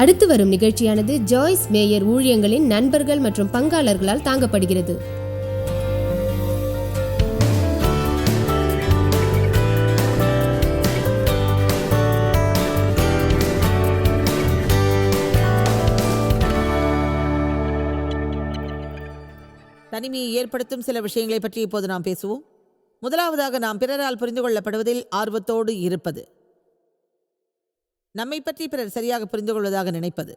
அடுத்து வரும் நிகழ்ச்சியானது ஜாய்ஸ் மேயர் ஊழியங்களின் நண்பர்கள் மற்றும் பங்காளர்களால் தாங்கப்படுகிறது. தனிமையை ஏற்படுத்தும் சில விஷயங்களை பற்றி இப்போது நாம் பேசுவோம். முதலாவதாக நாம் பிறரால் புரிந்து கொள்ளப்படுவதில் ஆர்வத்தோடு இருப்பது. நம்மை பற்றி பிறர் சரியாக புரிந்து கொள்வதாக நினைப்பது.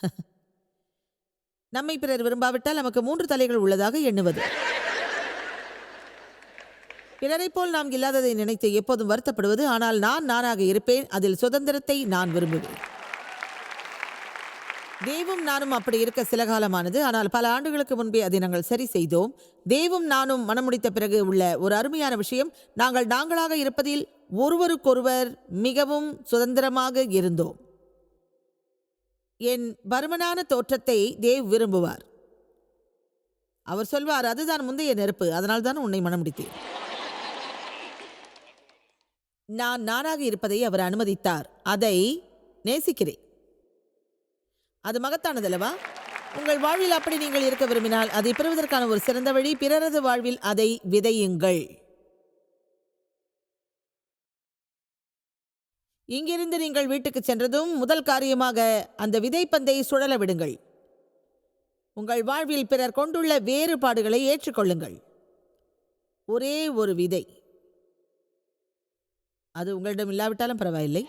நம்மை பிறர் விரும்பாவிட்டால் நமக்கு மூன்று தலைகள் உள்ளதாக எண்ணுவது. பிறரை போல் நாம் இல்லாததை நினைத்து எப்போதும் வருத்தப்படுவது ஆனால் நான் நானாக இருப்பேன் அதில் சுதந்திரத்தை நான் விரும்புவேன். தேவும் நானும் அப்படி இருக்க சில காலமானது. ஆனால் பல ஆண்டுகளுக்கு முன்பே அதை நாங்கள் சரி செய்தோம். தேவும் நானும் மனமுடித்த பிறகு உள்ள ஒரு அருமையான விஷயம். நாங்கள் நாங்களாக இருப்பதில் ஒருவருக்கொருவர் மிகவும் சுதந்திரமாக இருந்தோம். என் பருமனான தோற்றத்தை தேவ் விரும்புவார். அவர் சொல்வார் அதுதான் முந்தைய நெருப்பு. அதனால் தான் உன்னை மனமுடித்தேன். நான் நானாக இருப்பதை அவர் அனுமதித்தார். அதை நேசிக்கிறேன். அது மகத்தானதல்லவா? உங்கள் வாழ்வில் அப்படி நீங்கள் இருக்க விரும்பினால் அதை பெறுவதற்கான ஒரு சிறந்த வழி பிறரது வாழ்வில் அதை விதையுங்கள். இங்கிருந்து நீங்கள் வீட்டுக்கு சென்றதும் முதல் காரியமாக அந்த விதைப்பந்தை சுழல விடுங்கள். உங்கள் வாழ்வில் பிறர் கொண்டுள்ள வேறுபாடுகளை ஏற்றுக்கொள்ளுங்கள். ஒரே ஒரு விதை. அது உங்களிடம் இல்லாவிட்டாலும் பரவாயில்லை.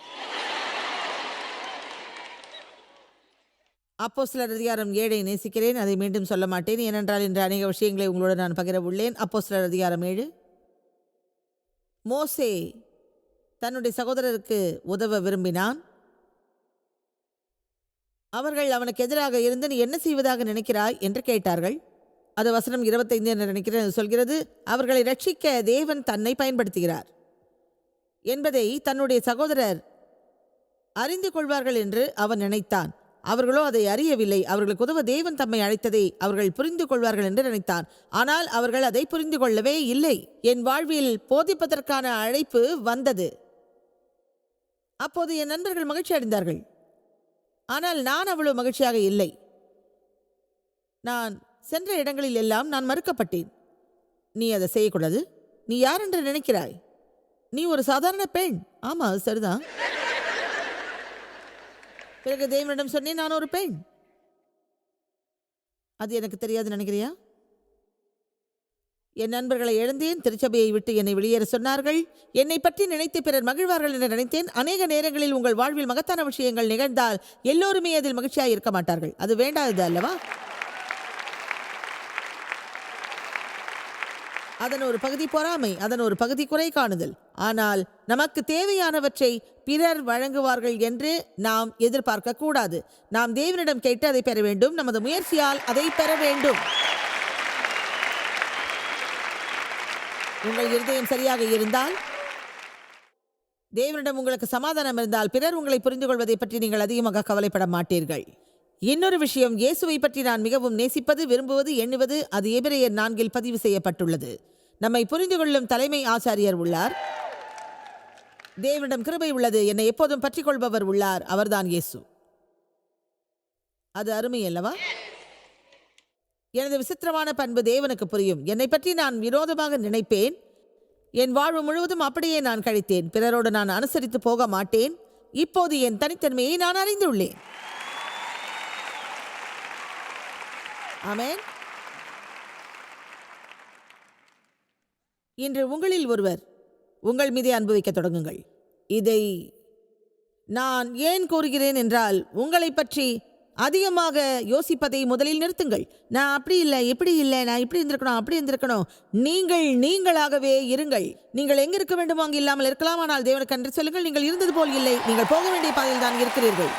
அப்போ சிலர் அதிகாரம் ஏழை நேசிக்கிறேன் அதை மீண்டும் சொல்ல மாட்டேன். ஏனென்றால் இன்று அநேக விஷயங்களை உங்களோடு நான் பகிர உள்ளேன் அப்போ சிலர் அதிகாரம் ஏழு. மோசே தன்னுடைய சகோதரருக்கு உதவ விரும்பினான். அவர்கள் அவனுக்கு எதிராக இருந்து நீ என்ன செய்வதாக நினைக்கிறாய்? என்று கேட்டார்கள். அது வசனம் இருபத்தைந்து என்று நினைக்கிறேன் சொல்கிறது அவர்களை ரட்சிக்க தேவன் தன்னை பயன்படுத்துகிறார். என்பதை தன்னுடைய சகோதரர் அறிந்து கொள்வார்கள் என்று அவன் நினைத்தான். அவர்களோ அதை அறியவில்லை. அவர்களுக்கு உதவ தேவன் தம்மை அழைத்ததை அவர்கள் புரிந்து கொள்வார்கள் என்று நினைத்தான். ஆனால் அவர்கள் அதை புரிந்து கொள்ளவே இல்லை. என் வாழ்வில் போதிப்பதற்கான அழைப்பு வந்தது. அப்போது என் நண்பர்கள் மகிழ்ச்சி அடைந்தார்கள். ஆனால் நான் அவ்வளவு மகிழ்ச்சியாக இல்லை. நான் சென்ற இடங்களில் எல்லாம் நான் மறுக்கப்பட்டேன். நீ அதை செய்யக்கூடாது. நீ யார் என்று நினைக்கிறாய்? நீ ஒரு சாதாரண பெண். ஆமா அது சரிதான். பிறகு தேவனிடம் சொன்னேன் நான் ஒரு பெண். அது எனக்கு தெரியாது நினைக்கிறியா? என் நண்பர்களை எழுந்தேன் திருச்சபையை விட்டு என்னை வெளியேற சொன்னார்கள். என்னை பற்றி நினைத்து பிறர் மகிழ்வார்கள் என்று நினைத்தேன். அநேக நேரங்களில் உங்கள் வாழ்வில் மகத்தான விஷயங்கள் நிகழ்ந்தால் எல்லோருமே அதில் மகிழ்ச்சியாக இருக்க மாட்டார்கள். அது வேண்டாதது அல்லவா? அதன் ஒரு பகுதி பொறாமை அதன் ஒரு பகுதி குறை காணுதல். ஆனால் நமக்கு தேவையானவற்றை பிறர் வழங்குவார்கள் என்று நாம் எதிர்பார்க்க கூடாது. நாம் தேவனிடம் கேட்டு அதை பெற வேண்டும். நமது முயற்சியால் அதை பெற வேண்டும். உங்கள் இருதயம் சரியாக இருந்தால் தேவனிடம் உங்களுக்கு சமாதானம் இருந்தால் பிறர் உங்களை புரிந்து கொள்வதை பற்றி நீங்கள் அதிகமாக கவலைப்பட மாட்டீர்கள். இன்னொரு விஷயம் இயேசுவை பற்றி நான் மிகவும் நேசிப்பது விரும்புவது எண்ணுவது அது எபிரேயர் நான்கில் பதிவு செய்யப்பட்டுள்ளது. நம்மை புரிந்து கொள்ளும் தலைமை ஆசாரியர் உள்ளார். தேவனிடம் கிருபை உள்ளது. என்னை எப்போதும் பற்றிக் கொள்பவர் உள்ளார். அவர்தான் இயேசு. அது அருமை அல்லவா? எனது விசித்திரமான பண்பு தேவனுக்கு புரியும். என்னை பற்றி நான் விரோதமாக நினைப்பேன். என் வாழ்வு முழுவதும் அப்படியே நான் கழித்தேன். பிறரோடு நான் அனுசரித்து போக மாட்டேன். இப்போது என் தனித்தன்மையை நான் அறிந்துள்ளேன். ஆமேன். இன்று உங்களில் ஒருவர் உங்கள் மீதே அனுபவிக்க தொடங்குங்கள். இதை நான் ஏன் கூறுகிறேன் என்றால் உங்களை பற்றி அதிகமாக யோசிப்பதை முதலில் நிறுத்துங்கள். நான் அப்படி இல்லை இப்படி இல்லை நான் இப்படி இருந்திருக்கணும் அப்படி இருந்திருக்கணும். நீங்கள் நீங்களாகவே இருங்கள். நீங்கள் எங்கே இருக்க வேண்டுமோ அங்கே இல்லாமல் இருக்கலாம். ஆனால் தேவனுக்கு அன்று சொல்லுங்கள். நீங்கள் இருந்தது போல் இல்லை. நீங்கள் போக வேண்டிய பாதையில் தான் இருக்கிறீர்கள்.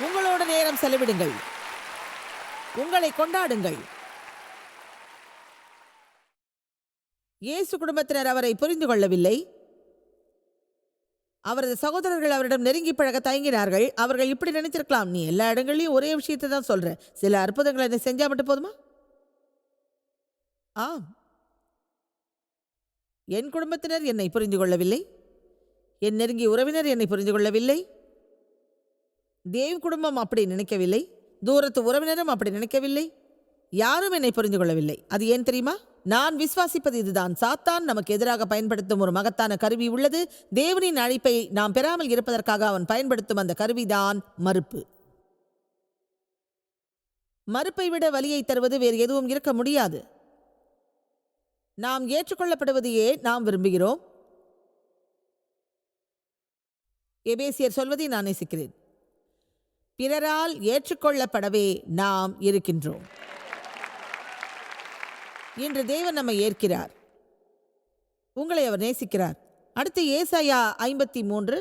உங்களோட நேரம் செலவிடுங்கள். உங்களை கொண்டாடுங்கள். இயேசு குடும்பத்தினர் அவரை புரிந்து கொள்ளவில்லை. அவரது சகோதரர்கள் அவரிடம் நெருங்கி பழக தயங்கினார்கள். அவர்கள் இப்படி நினைத்திருக்கலாம். நீ எல்லா இடங்களையும் ஒரே விஷயத்தை தான் சொல்ற. சில அற்புதங்களை என்ன செஞ்சா மட்டும் போதுமா? ஆம். என் குடும்பத்தினர் என்னை புரிந்து கொள்ளவில்லை. என் நெருங்கிய உறவினர் என்னை புரிந்து கொள்ளவில்லை. தேவ் குடும்பம் அப்படி நினைக்கவில்லை. தூரத்து உறவினரும் அப்படி நினைக்கவில்லை. யாரும் என்னை புரிந்து கொள்ளவில்லை அது ஏன் தெரியுமா? நான் விசுவாசிப்பது இதுதான். சாத்தான் நமக்கு எதிராக பயன்படுத்தும் ஒரு மகத்தான கருவி உள்ளது. தேவனின் அழைப்பை நாம் பெறாமல் இருப்பதற்காக அவன் பயன்படுத்தும் அந்த கருவிதான் மறுப்பு. மறுப்பை விட வலியை தருவது வேறு எதுவும் இருக்க முடியாது. நாம் ஏற்றுக்கொள்ளப்படுவதையே நாம் விரும்புகிறோம். எபேசியர் சொல்வதை நான் நேசிக்கிறேன். பிறரால் ஏற்றுக்கொள்ளப்படவே நாம் இருக்கின்றோம். இன்று தேவன் நம்மை ஏற்கிறார். உங்களை அவர் நேசிக்கிறார். அடுத்து ஏசாயா ஐம்பத்தி மூன்று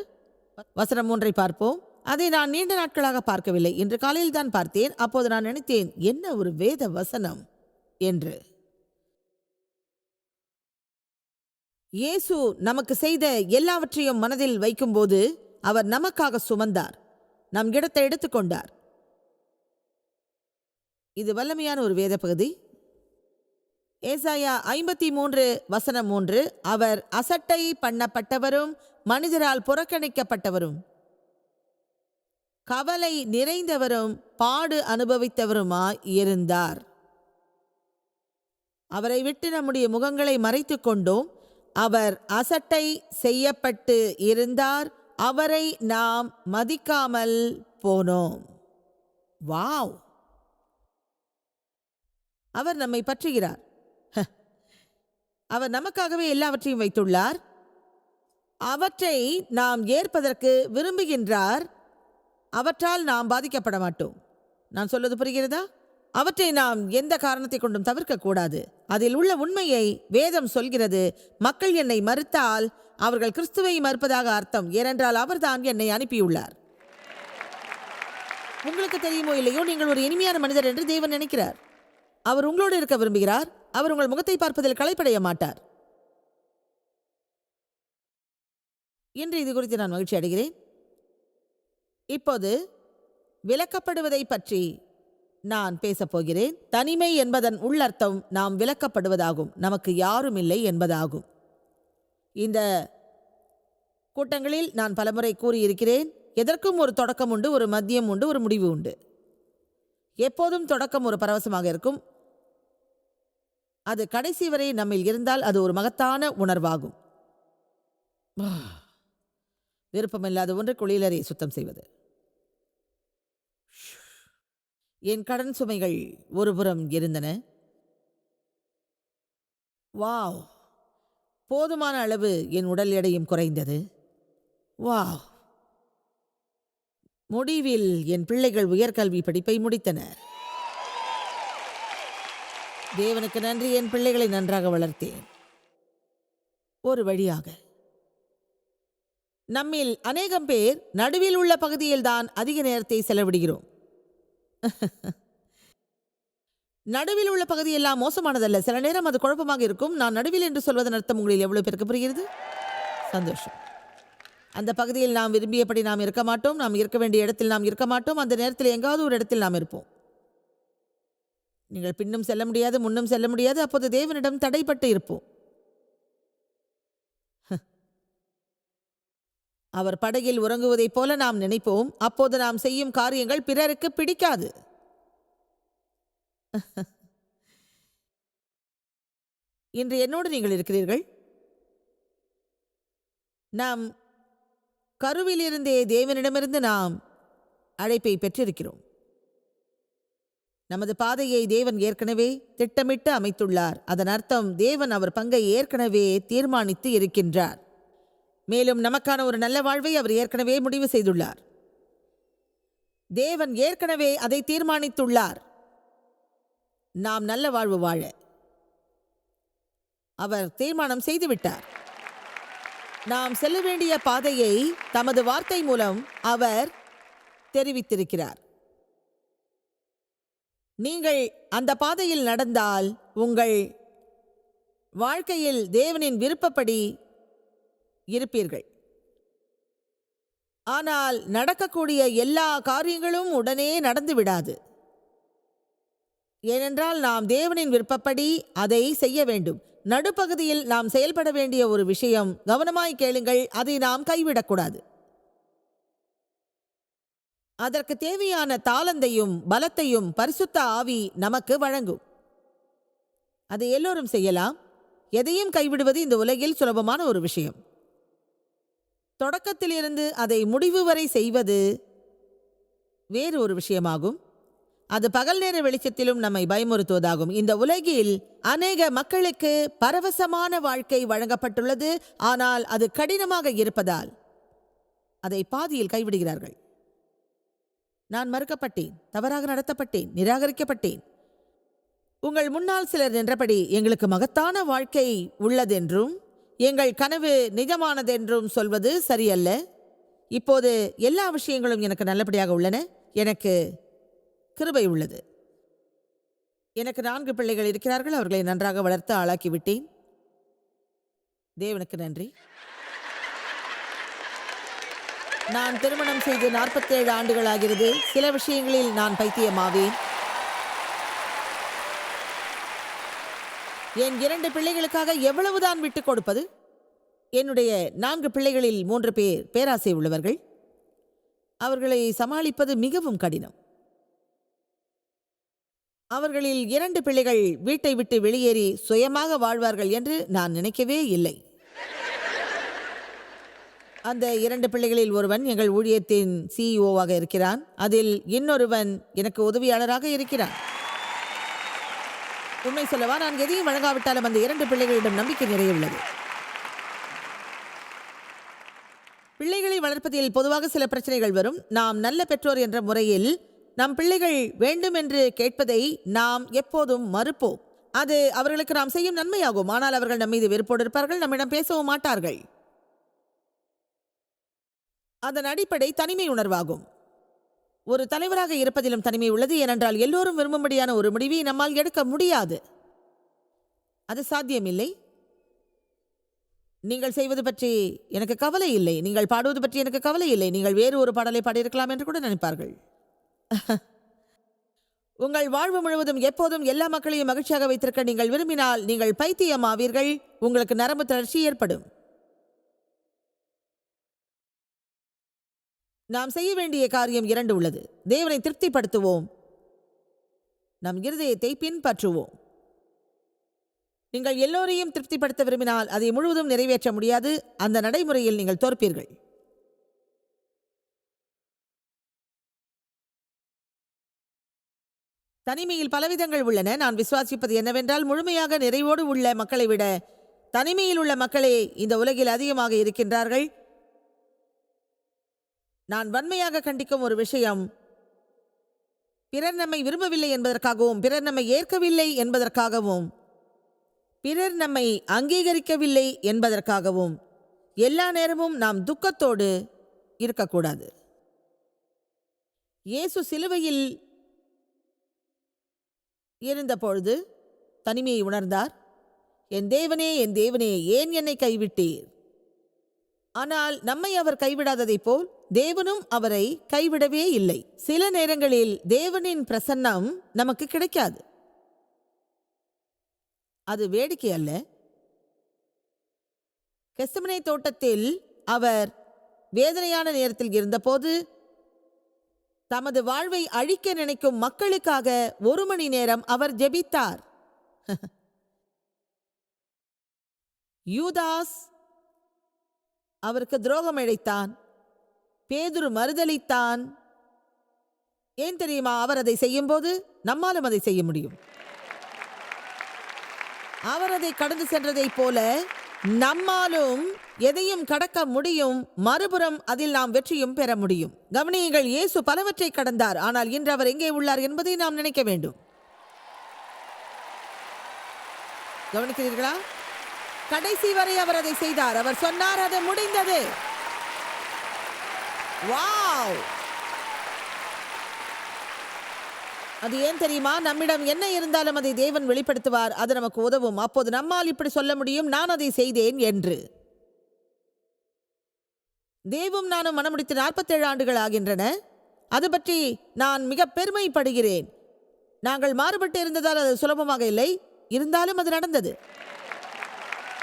வசனம் மூன்றை பார்ப்போம். அதை நான் நீண்ட நாட்களாக பார்க்கவில்லை. இன்று காலையில் தான் பார்த்தேன். அப்போது நான் நினைத்தேன் என்ன ஒரு வேத வசனம் என்று. இயேசு நமக்கு செய்த எல்லாவற்றையும் மனதில் வைக்கும்போது அவர் நமக்காக சுமந்தார். நம் இடத்தை எடுத்துக்கொண்டார். இது வல்லமையான ஒரு வேத பகுதி. ஏசாயா ஐம்பத்தி மூன்று வசனம் மூன்று அவர் அசட்டை பண்ணப்பட்டவரும் மனிதரால் புறக்கணிக்கப்பட்டவரும் கவலை நிறைந்தவரும் பாடு அனுபவித்தவருமாய் இருந்தார். அவரை விட்டு நம்முடைய முகங்களை மறைத்து கொண்டோம். அவர் அசட்டை செய்யப்பட்டு இருந்தார். அவரை நாம் மதிக்காமல் போனோம். வாவ்! அவர் நம்மை பற்றுகிறார். ஹ. அவர் நமக்காகவே எல்லாவற்றையும் வைத்துள்ளார். அவற்றை நாம் ஏற்பதற்கு விரும்புகின்றார். அவற்றால் நாம் பாதிக்கப்பட மாட்டோம். நான் சொல்வது புரிகிறதா? அவற்றை நாம் எந்த காரணத்தை கொண்டும் தவிர்க்கக்கூடாது. அதில் உள்ள உண்மையை வேதம் சொல்கிறது மக்கள் என்னை மறுத்தால் அவர்கள் கிறிஸ்துவை மறுப்பதாக அர்த்தம் ஏனென்றால் அவர்தான் என்னை அனுப்பியுள்ளார். உங்களுக்கு தெரியுமோ இல்லையோ நீங்கள் ஒரு இனிமையான மனிதர் என்று தேவன் நினைக்கிறார். அவர் உங்களோடு இருக்க விரும்புகிறார் அவர் உங்கள் முகத்தை பார்ப்பதில் களைப்படைய மாட்டார். இன்று இது குறித்து நான் மகிழ்ச்சி அடைகிறேன். இப்போது விளக்கப்படுவதை பற்றி நான் பேசப் போகிறேன் தனிமை என்பதன் உள்ளர்த்தம் நாம் விளக்கப்படுவதாகும். நமக்கு யாரும் இல்லை என்பதாகும். இந்த கூட்டங்களில் நான் பலமுறை கூறியிருக்கிறேன். எதற்கும் ஒரு தொடக்கம் உண்டு ஒரு மத்தியம் உண்டு ஒரு முடிவு உண்டு. எப்போதும் தொடக்கம் ஒரு பரவசமாக இருக்கும். அது கடைசி வரை நம்மில் இருந்தால் அது ஒரு மகத்தான உணர்வாகும். விருப்பமில்லாத ஒன்று குளியலறை சுத்தம் செய்வது. என் கடன் சுமைகள் ஒருபுறம் இருந்தன. வாவ்! போதுமான அளவு என் உடல் எடையும் குறைந்தது. வாவ்! முடிவில் என் பிள்ளைகள் உயர்கல்வி படிப்பை முடித்தனர். தேவனுக்கு நன்றி. என் பிள்ளைகளை நன்றாக வளர்த்தேன். ஒரு வழியாக. நம்மில் அநேகம் பேர் நடுவில் உள்ள பகுதியில்தான் அதிக நேரத்தை செலவிடுகிறோம். நடுவில் உள்ள பகுதி எல்லாம் மோசமானதல்ல. சில நேரம் அது குழப்பமாக இருக்கும். நான் நடுவில் என்று சொல்வதன் அர்த்தம் உங்களில் எவ்வளவு பேருக்கு புரிகிறது? சந்தோஷம். அந்த பகுதியில் நாம் விரும்பியபடி நாம் இருக்க மாட்டோம். நாம் இருக்க வேண்டிய இடத்தில் நாம் இருக்க மாட்டோம். அந்த நேரத்தில் எங்காவது ஒரு இடத்தில் நாம் இருப்போம். நீங்கள் பின்னும் செல்ல முடியாது முன்னும் செல்ல முடியாது. அப்போது தேவனிடம் தடைப்பட்டு இருப்போம். அவர் படகில் உறங்குவதைப் போல நாம் நினைப்போம். அப்போது நாம் செய்யும் காரியங்கள் பிறருக்கு பிடிக்காது. இன்று என்னோடு நீங்கள் இருக்கிறீர்கள்? நாம் கருவிலிருந்தே தேவனிடமிருந்து நாம் அழைப்பை பெற்றிருக்கிறோம். நமது பாதையை தேவன் ஏற்கனவே திட்டமிட்டு அமைத்துள்ளார். அதன் அர்த்தம் தேவன் அவர் பங்கை ஏற்கனவே தீர்மானித்து இருக்கின்றார். மேலும் நமக்கான ஒரு நல்ல வாழ்வை அவர் ஏற்கனவே முடிவு செய்துள்ளார். தேவன் ஏற்கனவே அதை தீர்மானித்துள்ளார். நாம் நல்ல வாழ்வு வாழ. அவர் தீர்மானம் செய்துவிட்டார். நாம் செல்ல வேண்டிய பாதையை தமது வார்த்தை மூலம் அவர் தெரிவித்திருக்கிறார். நீங்கள் அந்த பாதையில் நடந்தால் உங்கள் வாழ்க்கையில் தேவனின் விருப்பப்படி இருப்பீர்கள். ஆனால் நடக்கக்கூடிய எல்லா காரியங்களும் உடனே நடந்து விடாது ஏனென்றால் நாம் தேவனின் விருப்பப்படி அதை செய்ய வேண்டும். நடுப்பகுதியில் நாம் செயல்பட வேண்டிய ஒரு விஷயம் கவனமாய் கேளுங்கள் அதை நாம் கைவிடக்கூடாது. அதற்கு தேவையான தாளந்தையும் பலத்தையும் பரிசுத்த ஆவி நமக்கு வழங்கும். அதை எல்லோரும் செய்யலாம். எதையும் கைவிடுவது இந்த உலகில் சுலபமான ஒரு விஷயம். தொடக்கத்திலிருந்து அதை முடிவு வரை செய்வது வேறு ஒரு விஷயமாகும். அது பகல் நேர வெளிச்சத்திலும் நம்மை பயமுறுத்துவதாகும். இந்த உலகில் அநேக மக்களுக்கு பரவசமான வாழ்க்கை வழங்கப்பட்டுள்ளது. ஆனால் அது கடினமாக இருப்பதால் அதை பாதியில் கைவிடுகிறார்கள். நான் மறுக்கப்பட்டேன் தவறாக நடத்தப்பட்டேன் நிராகரிக்கப்பட்டேன். உங்கள் முன்னால் சிலர் நின்றபடி எங்களுக்கு மகத்தான வாழ்க்கை உள்ளதென்றும் எங்கள் கனவு நிஜமானதென்றும் சொல்வது சரியல்ல. இப்போது எல்லா விஷயங்களும் எனக்கு நல்லபடியாக உள்ளன. எனக்கு கிருபை உள்ளது. எனக்கு நான்கு பிள்ளைகள் இருக்கிறார்கள் அவர்களை நன்றாக வளர்த்து ஆளாக்கி விட்டேன். தேவனுக்கு நன்றி. நான் திருமணம் செய்து நாற்பத்தேழு ஆண்டுகள் ஆகிறது. சில விஷயங்களில் நான் பைத்தியமாவேன். என் இரண்டு பிள்ளைகளுக்காக எவ்வளவுதான் விட்டுக் கொடுப்பது? என்னுடைய நான்கு பிள்ளைகளில் மூன்று பேர் பேராசை உள்ளவர்கள். அவர்களை சமாளிப்பது மிகவும் கடினம். அவர்களில் இரண்டு பிள்ளைகள் வீட்டை விட்டு வெளியேறி சுயமாக வாழ்வார்கள் என்று நான் நினைக்கவே இல்லை. அந்த இரண்டு பிள்ளைகளில் ஒருவன் எங்கள் ஊழியத்தின் சிஇஓவாக இருக்கிறான். அதில் இன்னொருவன் எனக்கு உதவியாளராக இருக்கிறான். உண்மை சொல்லவா நான் எதையும் வழங்காவிட்டாலும் அந்த இரண்டு பிள்ளைகளிடம் நம்பிக்கை நிறைய உள்ளது. பிள்ளைகளை வளர்ப்பதில் பொதுவாக சில பிரச்சனைகள் வரும். நாம் நல்ல பெற்றோர் என்ற முறையில் நம் பிள்ளைகள் வேண்டும் என்று கேட்பதை நாம் எப்போதும் மறுப்போம். அது அவர்களுக்கு நாம் செய்யும் நன்மையாகும். ஆனால் அவர்கள் நம் மீது வெறுப்போடு இருப்பார்கள் நம்மிடம் பேசவும் மாட்டார்கள். அதன் அடிப்படை தனிமை உணர்வாகும். ஒரு தலைவராக இருப்பதிலும் தனிமை உள்ளது. ஏனென்றால் எல்லோரும் விரும்பும்படியான ஒரு முடிவை நம்மால் எடுக்க முடியாது. அது சாத்தியமில்லை. நீங்கள் செய்வது பற்றி எனக்கு கவலை இல்லை. நீங்கள் பாடுவது பற்றி எனக்கு கவலை இல்லை. நீங்கள் வேறு ஒரு பாடலை பாடியிருக்கலாம் என்று கூட நினைப்பார்கள். உங்கள் வாழ்வு முழுவதும் எப்போதும் எல்லா மக்களையும் மகிழ்ச்சியாக வைத்திருக்க நீங்கள் விரும்பினால் நீங்கள் பைத்தியமாவீர்கள். உங்களுக்கு நரம்பு தளர்ச்சி ஏற்படும். நாம் செய்ய வேண்டிய காரியம் இரண்டு உள்ளது. தேவனை திருப்திப்படுத்துவோம். நம் இருதயத்தை பின்பற்றுவோம். நீங்கள் எல்லோரையும் திருப்திப்படுத்த விரும்பினால் அதை முழுவதும் நிறைவேற்ற முடியாது. அந்த நடைமுறையில் நீங்கள் தோற்பீர்கள். தனிமையில் பலவிதங்கள் உள்ளன. நான் விசுவாசிப்பது என்னவென்றால் முழுமையாக நிறைவோடு உள்ள மக்களை விட தனிமையில் உள்ள மக்களே இந்த உலகில் அதிகமாக இருக்கின்றார்கள். நான் வன்மையாக கண்டிக்கும் ஒரு விஷயம் பிறர் நம்மை விரும்பவில்லை என்பதற்காகவும் பிறர் நம்மை ஏற்கவில்லை என்பதற்காகவும் பிறர் நம்மை அங்கீகரிக்கவில்லை என்பதற்காகவும் எல்லா நேரமும் நாம் துக்கத்தோடு இருக்கக்கூடாது. இயேசு சிலுவையில் இருந்தபொழுது தனிமையை உணர்ந்தார் என் தேவனே என் தேவனே ஏன் என்னை கைவிட்டீர்? ஆனால் நம்மை அவர் கைவிடாததைப் போல் தேவனும் அவரை கைவிடவே இல்லை. சில நேரங்களில் தேவனின் பிரசன்னம் நமக்கு கிடைக்காது. அது வேடிக்கை அல்ல. கெஸ்தமனை தோட்டத்தில் அவர் வேதனையான நேரத்தில் இருந்தபோது தமது வாழ்வை அழிக்க நினைக்கும் மக்களுக்காக ஒரு மணி நேரம் அவர் ஜெபித்தார். யூதாஸ் அவருக்கு துரோகம் இழைத்தான். பேதுரு மறுதளித்தான் ஏன் தெரியுமா? அவர் அதை செய்யும்போது நம்மாலும் அதை செய்ய முடியும். அவர் அதை கடந்து சென்றதைப் போல நம்மாலும் எதையும் கடக்க முடியும் மறுபுறம் அதில் நாம் வெற்றியும் பெற முடியும். கவனியுங்கள் இயேசு பலவற்றை கடந்தார். ஆனால் இன்று அவர் எங்கே உள்ளார் என்பதை நாம் நினைக்க வேண்டும். கவனிக்கிறீர்களா? கடைசி வரை அவர் அதை செய்தார். அவர் சொன்னார் அது முடிந்தது. வாவ்! அது ஏன் தெரியுமா? நம்மிடம் என்ன இருந்தாலும் அதை தேவன் வெளிப்படுத்துவார். அது நமக்கு உதவும். அப்போது நம்மால் இப்படி சொல்ல முடியும். நான் அதை செய்தேன் என்று. தேவும் நானும் மனமுடித்து நாற்பத்தேழு ஆண்டுகள் ஆகின்றன. அது பற்றி நான் மிக பெருமைப்படுகிறேன். நாங்கள் மாறுபட்டு இருந்ததால் அது சுலபமாக இல்லை. இருந்தாலும் அது நடந்தது.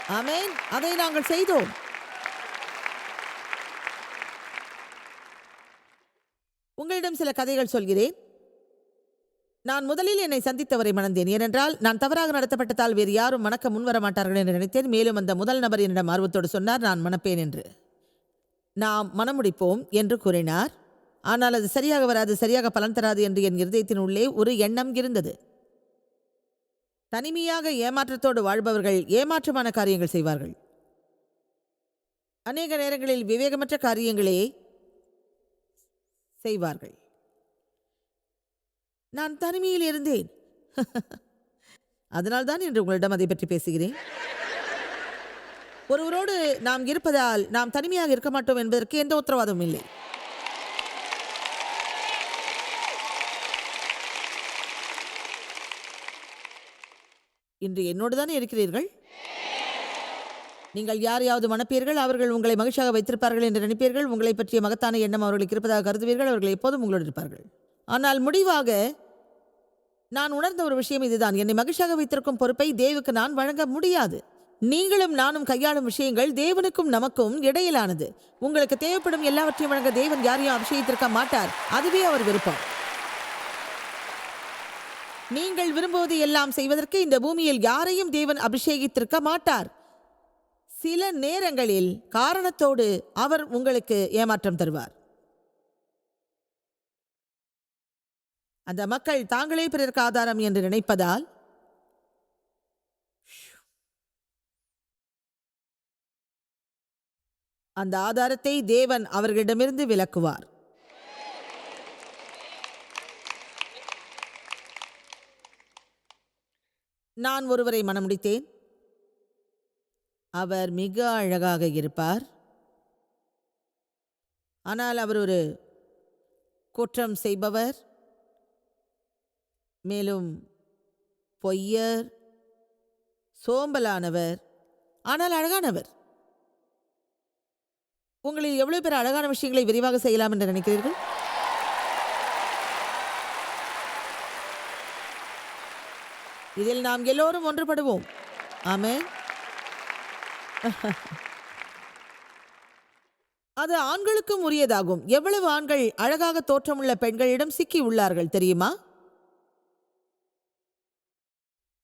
ஆமேன். அதை நாங்கள் செய்தோம். உங்களிடம் சில கதைகள் சொல்கிறேன். நான் முதலில் என்னை சந்தித்தவரை மணந்தேன். ஏனென்றால் நான் தவறாக நடத்தப்பட்டதால் வேறு யாரும் மணக்க முன்வர மாட்டார்கள் என்று நினைத்தேன். மேலும் அந்த முதல் நபர் என்னிடம் ஆர்வத்தோடு சொன்னார் நான் மணப்பேன் என்று. நாம் மணமுடிப்போம் என்று கூறினார். ஆனால் அது சரியாக வராது சரியாக பலன் தராது என்று என் இருதயத்தின் உள்ளே ஒரு எண்ணம் இருந்தது. தனிமையாக ஏமாற்றத்தோடு வாழ்பவர்கள் ஏமாற்றமான காரியங்கள் செய்வார்கள். அநேக நேரங்களில் விவேகமற்ற காரியங்களே செய்வார்கள். நான் தனிமையில் இருந்தேன். அதனால்தான் இன்று உங்களிடம் அதை பற்றி பேசுகிறேன். ஒருவரோடு நாம் இருப்பதால் நாம் தனிமையாக இருக்க மாட்டோம் என்பதற்கு எந்த உத்தரவாதமும் இல்லை. இன்று என்னோடு தானே இருக்கிறீர்கள்? நீங்கள் யாரையாவது மணப்பீர்கள்? அவர்கள் உங்களை மகிழ்ச்சியாக வைத்திருப்பார்கள் என்று நினைப்பீர்கள்? உங்களை பற்றிய மகத்தான எண்ணம் அவர்களுக்கு இருப்பதாக கருதுவீர்கள்? அவர்கள் எப்போதும் உங்களோடு இருப்பார்கள். ஆனால் முடிவாக நான் உணர்ந்த ஒரு விஷயம் இதுதான். என்னை மகிழ்ச்சியாக வைத்திருக்கும் பொறுப்பை தேவுக்கு நான் வழங்க முடியாது. நீங்களும் நானும் கையாளும் விஷயங்கள் தேவனுக்கும் நமக்கும் இடையிலானது. உங்களுக்கு தேவைப்படும் எல்லாவற்றையும் வழங்க தேவன் யாரையும் அபிஷேகித்திருக்க மாட்டார். அதுவே அவர் விருப்பம். நீங்கள் விரும்புவது எல்லாம் செய்வதற்கு இந்த பூமியில் யாரையும் தேவன் அபிஷேகித்திருக்க மாட்டார். சில நேரங்களில் காரணத்தோடு அவர் உங்களுக்கு ஏமாற்றம் தருவார். அந்த மக்கள் தாங்களே பிறருக்கு ஆதாரம் என்று நினைப்பதால் அந்த ஆதாரத்தை தேவன் அவர்களிடமிருந்து விலக்குவார். நான் ஒருவரை மணமுடித்தேன் அவர் மிக அழகாக இருப்பார். ஆனால் அவர் ஒரு குற்றம் செய்பவர். மேலும் பொய்யர் சோம்பலானவர் ஆனால் அழகானவர். உங்களில் எவ்வளவு பேர் அழகான விஷயங்களை விரிவாக செய்யலாம் என்று நினைக்கிறீர்கள்? இதில் நாம் எல்லோரும் ஒன்றுபடுவோம். ஆமே அது ஆண்களுக்கும் உரியதாகும். எவ்வளவு ஆண்கள் அழகாக தோற்றமுள்ள பெண்களிடம் சிக்கி உள்ளார்கள் தெரியுமா?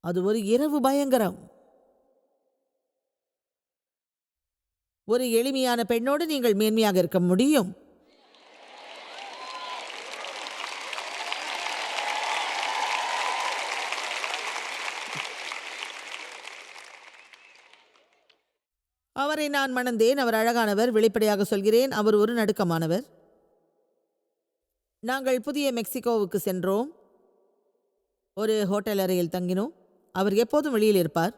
அது ஒரு இரவு பயங்கரம். ஒரு எளிமையான பெண்ணோடு நீங்கள் மேன்மையாக இருக்க முடியும். அவரை நான் மணந்தேன். அவர் அழகானவர் வெளிப்படையாக சொல்கிறேன். அவர் ஒரு நடுக்கமானவர். நாங்கள் புதிய மெக்சிகோவுக்கு சென்றோம். ஒரு ஹோட்டல் அறையில் தங்கினோம். அவர் எப்போதும் வெளியில் இருப்பார்.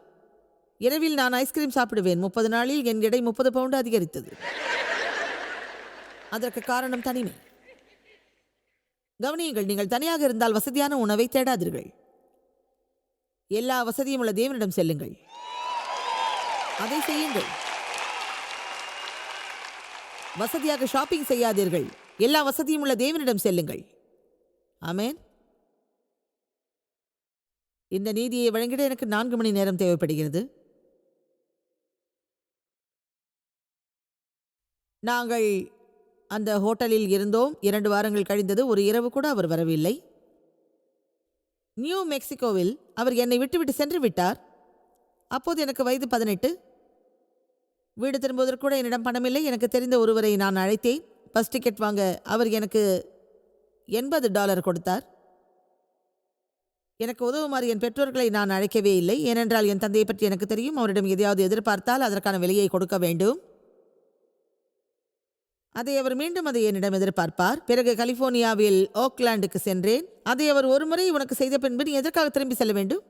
இரவில் நான் ஐஸ்கிரீம் சாப்பிடுவேன். முப்பது நாளில் என் எடை முப்பது பவுண்டு அதிகரித்தது. அதற்கு காரணம் தனிமை. கவனியுங்கள் நீங்கள் தனியாக இருந்தால் வசதியான உணவை தேடாதீர்கள். எல்லா வசதியும் உள்ள தேவனிடம் செல்லுங்கள். அதை செய்யுங்கள். வசதியாக ஷாப்பிங் செய்யாதீர்கள். எல்லா வசதியும் உள்ள தேவனிடம் செல்லுங்கள். ஆமென். இந்த நீதியை வழங்கிட எனக்கு நான்கு மணி நேரம் தேவைப்படுகிறது. நாங்கள் அந்த ஹோட்டலில் இருந்தோம். இரண்டு வாரங்கள் கழிந்தது ஒரு இரவு கூட அவர் வரவில்லை. நியூ மெக்சிகோவில் அவர் என்னை விட்டுவிட்டு சென்று விட்டார். அப்போது எனக்கு வயது பதினெட்டு. வீடு திரும்புவதற்கு கூட என்னிடம் பணமில்லை. எனக்கு தெரிந்த ஒருவரை நான் அழைத்தேன். பஸ் டிக்கெட் வாங்க அவர் எனக்கு எண்பது டாலர் கொடுத்தார். எனக்கு உதவுமாறு என் பெற்றோர்களை நான் அழைக்கவே இல்லை. ஏனென்றால் என் தந்தையை பற்றி எனக்கு தெரியும். அவரிடம் எதையாவது எதிர்பார்த்தால் அதற்கான விலையை கொடுக்க வேண்டும். அதை அவர் மீண்டும் அதை என்னிடம் எதிர்பார்ப்பார். பிறகு கலிபோர்னியாவில் ஓக்லாண்டுக்கு சென்றேன். அதை அவர் ஒருமுறை உனக்கு செய்த பின்பு நீ எதற்காக திரும்பி செல்ல வேண்டும்?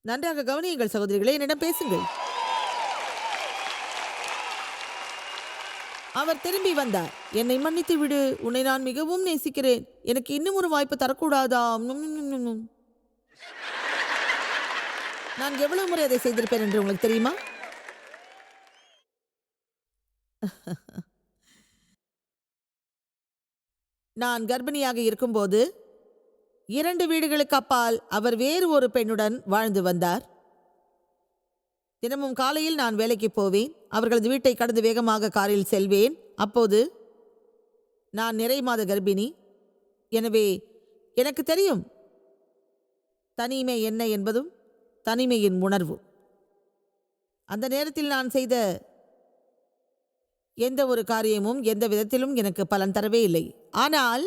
நன்றாக கவனியுங்கள் சகோதரிகளை என்னிடம் பேசுங்கள். அவர் திரும்பி வந்தார். என்னை மன்னித்து விடு. உன்னை நான் மிகவும் நேசிக்கிறேன். எனக்கு இன்னும் ஒரு வாய்ப்பு தரக்கூடாதா? நும், நும், நான் எவ்வளவு முறை அதை செய்திருப்பேன் என்று உங்களுக்கு தெரியுமா? நான் கர்ப்பிணியாக இருக்கும்போது இரண்டு வீடுகளுக்கு அப்பால் அவர் வேறு ஒரு பெண்ணுடன் வாழ்ந்து வந்தார். தினமும் காலையில் நான் வேலைக்கு போவேன். அவர்களது வீட்டை கடந்து வேகமாக காரில் செல்வேன். அப்போது நான் நிறை மாத கர்ப்பிணி. எனவே எனக்கு தெரியும். தனிமை என்ன என்பதும் தனிமையின் உணர்வு. அந்த நேரத்தில் நான் செய்த எந்த ஒரு காரியமும் எந்த விதத்திலும் எனக்கு பலன் தரவே இல்லை. ஆனால்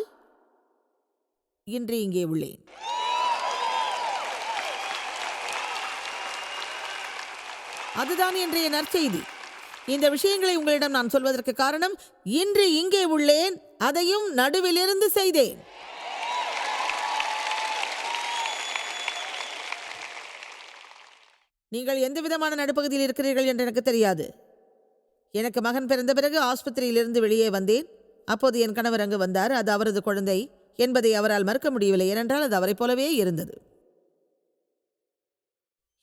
இன்று இங்கே உள்ளேன். அதுதான் இன்றைய நற்செய்தி. இந்த விஷயங்களை உங்களிடம் நான் சொல்வதற்கு காரணம் இன்று இங்கே உள்ளேன் அதையும் நடுவிலிருந்து செய்தேன். நீங்கள் எந்த விதமான நடுப்பகுதியில் இருக்கிறீர்கள் என்று எனக்கு தெரியாது. எனக்கு மகன் பிறந்த பிறகு ஆஸ்பத்திரியிலிருந்து வெளியே வந்தேன். அப்போது என் கணவர் அங்கு வந்தார். அது அவரது குழந்தை என்பதை அவரால் மறுக்க முடியவில்லை. ஏனென்றால் அது அவரைப் போலவே இருந்தது.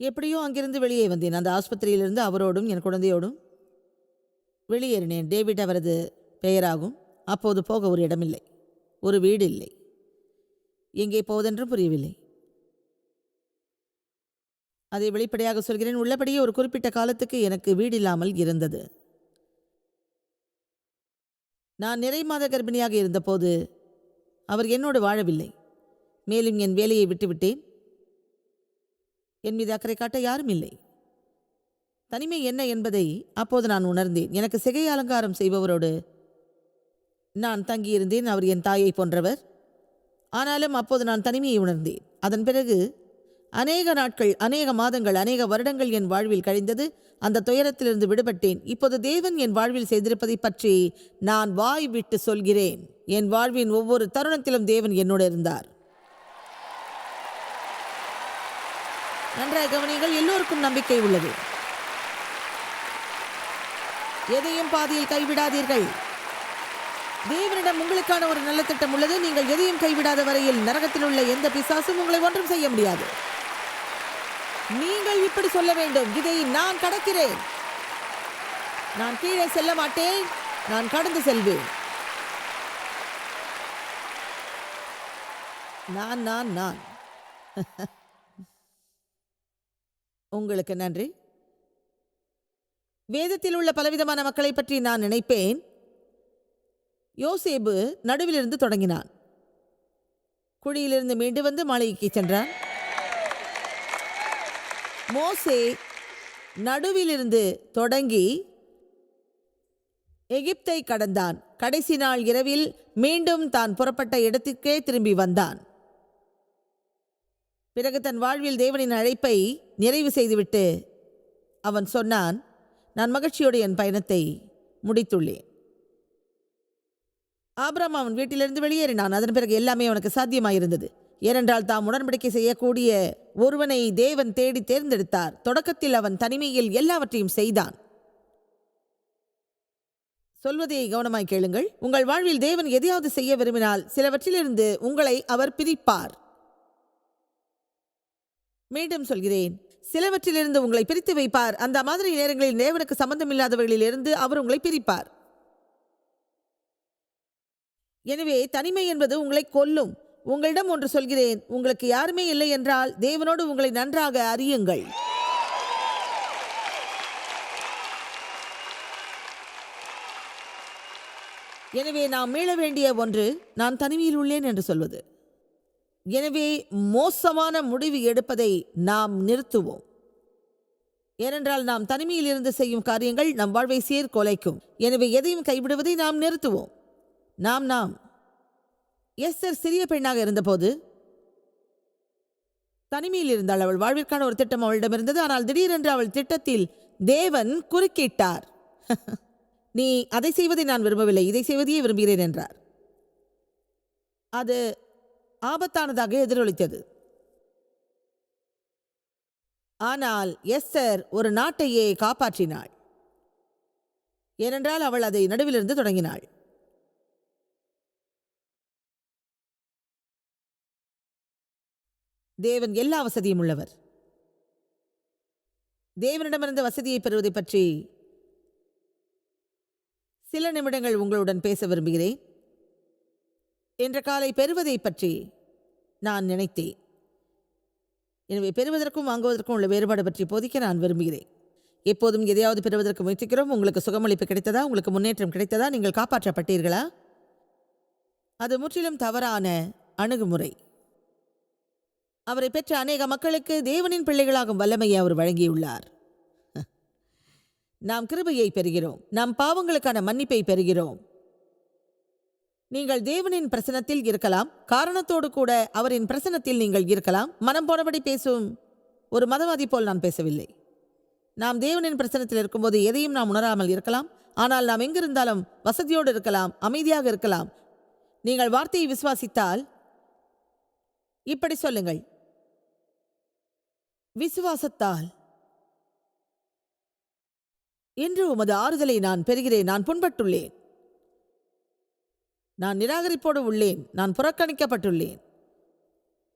எப்படியோ அங்கிருந்து வெளியே வந்தேன். அந்த ஆஸ்பத்திரியிலிருந்து அவரோடும் என் குழந்தையோடும் வெளியேறினேன். டேவிட் அவரது பெயராகும். அப்போது போக ஒரு இடமில்லை. ஒரு வீடு இல்லை எங்கே போவதென்றும் புரியவில்லை. அதை வெளிப்படையாக சொல்கிறேன். உள்ளபடியே ஒரு குறிப்பிட்ட காலத்துக்கு எனக்கு வீடில்லாமல் இருந்தது. நான் நிறை மாத கர்ப்பிணியாக இருந்தபோது அவர் என்னோடு வாழவில்லை. மேலும் என் வேலையை விட்டுவிட்டேன். என் மீது அக்கறை காட்ட யாரும் இல்லை. தனிமை என்ன என்பதை அப்போது நான் உணர்ந்தேன். எனக்கு சிகை அலங்காரம் செய்பவரோடு நான் தங்கியிருந்தேன். அவர் என் தாயை போன்றவர். ஆனாலும் அப்போது நான் தனிமையை உணர்ந்தேன். அதன் பிறகு அநேக நாட்கள் அநேக மாதங்கள் அநேக வருடங்கள் என் வாழ்வில் கழிந்தது. அந்த துயரத்திலிருந்து விடுபட்டேன். இப்போது தேவன் என் வாழ்வில் செய்திருப்பதை பற்றி நான் வாய் விட்டு சொல்கிறேன். என் வாழ்வின் ஒவ்வொரு தருணத்திலும் தேவன் என்னோடு இருந்தார். நன்றாக கவனியுங்கள் எல்லோருக்கும் நம்பிக்கை உள்ளது. எதையும் பாதியில் கைவிடாதீர்கள். தேவனிடம் உங்களுக்கான ஒரு நல்ல திட்டம் உள்ளது. நீங்கள் எதையும் கைவிடாத வரையில் நரகத்தில் உள்ள எந்த பிசாசும் உங்களை ஒன்றும் செய்ய முடியாது. நீங்கள் இப்படி சொல்ல வேண்டும். இதை நான் கடக்கிறேன். நான் கீழே செல்ல மாட்டேன். நான் கடந்து செல்வேன். நான் நான் நான். உங்களுக்கு நன்றி. வேதத்தில் உள்ள பலவிதமான மக்களை பற்றி நான் நினைப்பேன். யோசேபு நடுவிலிருந்து தொடங்கினான். குழியிலிருந்து மீண்டு வந்து மாளிகைக்கு சென்றான். மோசே நடுவிலிருந்து தொடங்கி எகிப்தை கடந்தான். கடைசி நாள் இரவில் மீண்டும் தான் புறப்பட்ட இடத்திற்கே திரும்பி வந்தான். பிறகு தன் வாழ்வில் தேவனின் அழைப்பை நிறைவு செய்துவிட்டு அவன் சொன்னான் நான் மகிழ்ச்சியோடு என் பயணத்தை முடித்துள்ளேன். ஆபிராம் அவன் வீட்டிலிருந்து வெளியேறினான். அதன் பிறகு எல்லாமே அவனுக்கு சாத்தியமாயிருந்தது. ஏனென்றால் தாம் உடன்படிக்கை செய்யக்கூடிய ஒருவனை தேவன் தேடி தேர்ந்தெடுத்தார். தொடக்கத்தில் அவன் தனிமையில் எல்லாவற்றையும் செய்தான். சொல்வதை கவனமாய் கேளுங்கள். உங்கள் வாழ்வில் தேவன் எதையாவது செய்ய விரும்பினால் சிலவற்றிலிருந்து உங்களை அவர் பிரிப்பார். மீண்டும் சொல்கிறேன். சிலவற்றிலிருந்து உங்களை பிரித்து வைப்பார். அந்த மாதிரி நேரங்களில் தேவனுக்கு சம்பந்தமில்லாதவர்களிலிருந்து அவர் உங்களை பிரிப்பார். எனவே தனிமை என்பது உங்களை கொல்லும். உங்களிடம் ஒன்று சொல்கிறேன். உங்களுக்கு யாருமே இல்லை என்றால் தேவனோடு உங்களை நன்றாக அறியுங்கள். எனவே நாம் மீள வேண்டிய ஒன்று நான் தனிமையில் உள்ளேன் என்று சொல்வது. எனவே மோசமான முடிவு எடுப்பதை நாம் நிறுத்துவோம். ஏனென்றால் நாம் தனிமையில் இருந்து செய்யும் காரியங்கள் நம் வாழ்வை சீர்குலைக்கும். எனவே எதையும் கைவிடுவதை நாம் நிறுத்துவோம். நாம் நாம். எஸ்தர் சிறிய பெண்ணாக இருந்தபோது தனிமையில் இருந்தால் அவள் வாழ்விற்கான ஒரு திட்டம் அவளிடம் இருந்தது. ஆனால் திடீரென்று அவள் திட்டத்தில் தேவன் குறுக்கிட்டார். நீ அதை செய்வதை நான் விரும்பவில்லை. இதை செய்வதையே விரும்புகிறேன் என்றார். அது ஆபத்தானதாக எதிரொலித்தது. ஆனால் எஸ்தர் ஒரு நாட்டையே காப்பாற்றினாள். ஏனென்றால் அவள் அதை நடுவிலிருந்து தொடங்கினாள். தேவன் எல்லா வசதியும் உள்ளவர். தேவனிடமிருந்து வசதியை பெறுவதை பற்றி சில நிமிடங்கள் உங்களுடன் பேச விரும்புகிறேன். என்ற காலை பெறுவதை பற்றி நான் நினைத்தேன். எனவே பெறுவதற்கும் வாங்குவதற்கும் உள்ள வேறுபாடு பற்றி போதிக்க நான் விரும்புகிறேன். எப்போதும் எதையாவது பெறுவதற்கு முயற்சிக்கிறோம். உங்களுக்கு சுகமளிப்பு கிடைத்ததா? உங்களுக்கு முன்னேற்றம் கிடைத்ததா? நீங்கள் காப்பாற்றப்பட்டீர்களா? அது முற்றிலும் தவறான அணுகுமுறை. அவரை பெற்ற அநேக மக்களுக்கு தேவனின் பிள்ளைகளாகும் வல்லமையை அவர் வழங்கியுள்ளார். நாம் கிருபையை பெறுகிறோம். நாம் பாவங்களுக்கான மன்னிப்பை பெறுகிறோம். நீங்கள் தேவனின் பிரசனத்தில் இருக்கலாம். காரணத்தோடு கூட அவரின் பிரசனத்தில் நீங்கள் இருக்கலாம். மனம் போனபடி பேசும் ஒரு மதவாதி போல் நான் பேசவில்லை. நாம் தேவனின் பிரசனத்தில் இருக்கும்போது எதையும் நாம் உணராமல் இருக்கலாம். ஆனால் நாம் எங்கிருந்தாலும் வசதியோடு இருக்கலாம். அமைதியாக இருக்கலாம். நீங்கள் வார்த்தையை விசுவாசித்தால் இப்படி சொல்லுங்கள். விசுவாசத்தால். இன்று உமது ஆறுதலை நான் பெறுகிறேன். நான் புண்பட்டுள்ளேன். நான் நிராகரிப்போடு உள்ளேன். நான் புறக்கணிக்கப்பட்டுள்ளேன்.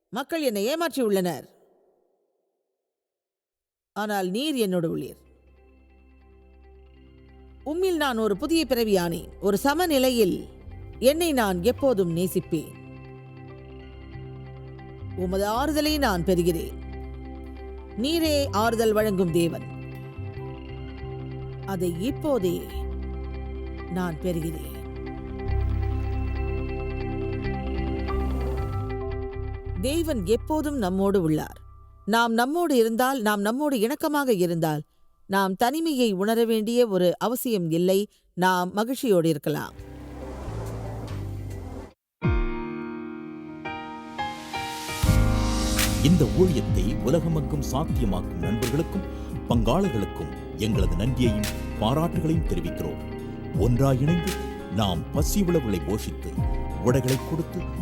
மக்கள் என்னை ஏமாற்றியுள்ளனர். ஆனால் நீர் என்னோடு உள்ளீர். உம்மில் நான் ஒரு புதிய பிறவியானேன் ஒரு சமநிலையில் என்னை நான் எப்போதும் நேசிப்பேன். உமது ஆறுதலை நான் பெறுகிறேன். நீரே ஆறுதல் வழங்கும் தேவன். அதை இப்போதே நான் பெறுகிறேன். தேவன் எப்போதும் நம்மோடு உள்ளார். நாம் நம்மோடு இருந்தால் நாம் நம்மோடு இணக்கமாக இருந்தால் நாம் தனிமையை உணர வேண்டிய ஒரு அவசியம் இல்லை. நாம் மகிழ்ச்சியோடு இருக்கலாம். இந்த ஊழியத்தை உலகமெங்கும் சாத்தியமாக்கும் நண்பர்களுக்கும் பங்காளர்களுக்கும் எங்களது நன்றியையும் பாராட்டுகளையும் தெரிவிக்கிறோம். ஒன்றாக இணைந்து நாம் பசி உழவுகளை போஷித்து உடைகளை கொடுத்து